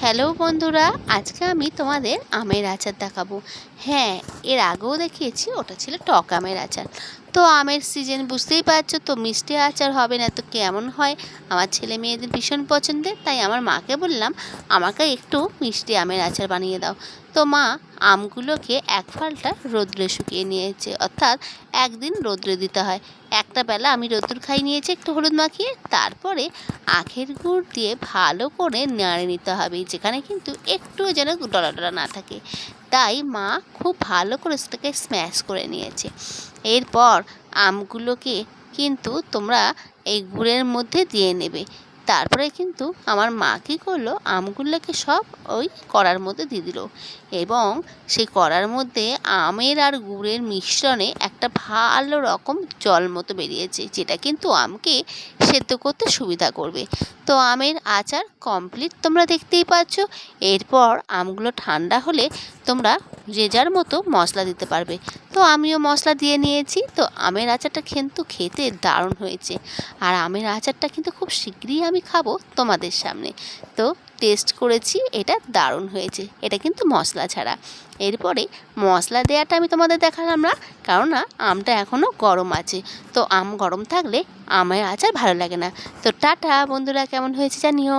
Hello বন্ধুরা, আজকে আমি তোমাদের আমের আচার দেখাবো। হ্যাঁ এর আগেও দেখিয়েছি, ওটা ছিল টক আমের আচার। তো আমের সিজন বুঝতেই পারছ তো, মিষ্টি আচার হবে না তো কেমন হয়? আমার ছেলে মেয়েদের ভীষণ পছন্দের, তাই আমার মাকে বললাম, আমাকে একটু মিষ্টি আমের আচার বানিয়ে দাও। তো মা, আমগুলোকে এক ফালটা রোদ্রে শুকিয়ে নিয়েছে। অর্থাৎ একদিন রোদ্রে দিতে হয়। একটা বেলা আমি রোদ্দুর খাই নিয়েছি একটু হলুদ মাখিয়ে, তারপরে আখের গুড় দিয়ে ভালো করে নাড়ে নিতে হবে, যেখানে কিন্তু একটুও যেন ডলা ডলা না থাকে। তাই মা খুব ভালো করে সেটাকে স্ম্যাশ করে নিয়েছে। এরপর আমগুলোকে কিন্তু তোমরা এই গুড়ের মধ্যে দিয়ে নেবে। তারপরে কিন্তু আমার মা কী করল? আমগুলোকে সব ওই কড়ার মধ্যে দিয়ে দিল। এবং সেই কড়ার মধ্যে আমের আর গুড়ের মিশ্রণে একটা ভালো রকম জল মতো বেরিয়েছে, যেটা কিন্তু আমকে সেদ্ধ করতে সুবিধা করবে। তো আমের আচার কমপ্লিট তোমরা দেখতেই পাচ্ছ। এরপর আমগুলো ঠান্ডা হলে তোমরা যে যার মতো মশলা দিতে পারবে। তো আমিও মশলা দিয়ে নিয়েছি। তো আমের আচারটা কিন্তু খেতে দারুণ হয়েছে। আর আমের আচারটা কিন্তু খুব শীঘ্রই আমি খাব তোমাদের সামনে। তো টেস্ট করেছি, এটা দারুণ হয়েছে। এটা কিন্তু মশলা ছাড়া। এরপরে মশলা দেওয়াটা আমি তোমাদের দেখালাম না, কারণ না, আমটা এখনও গরম আছে। তো আম গরম থাকলে আমের আচার ভালো লাগে না। তো টাটা বন্ধুরা, কেমন হয়েছে জানিও।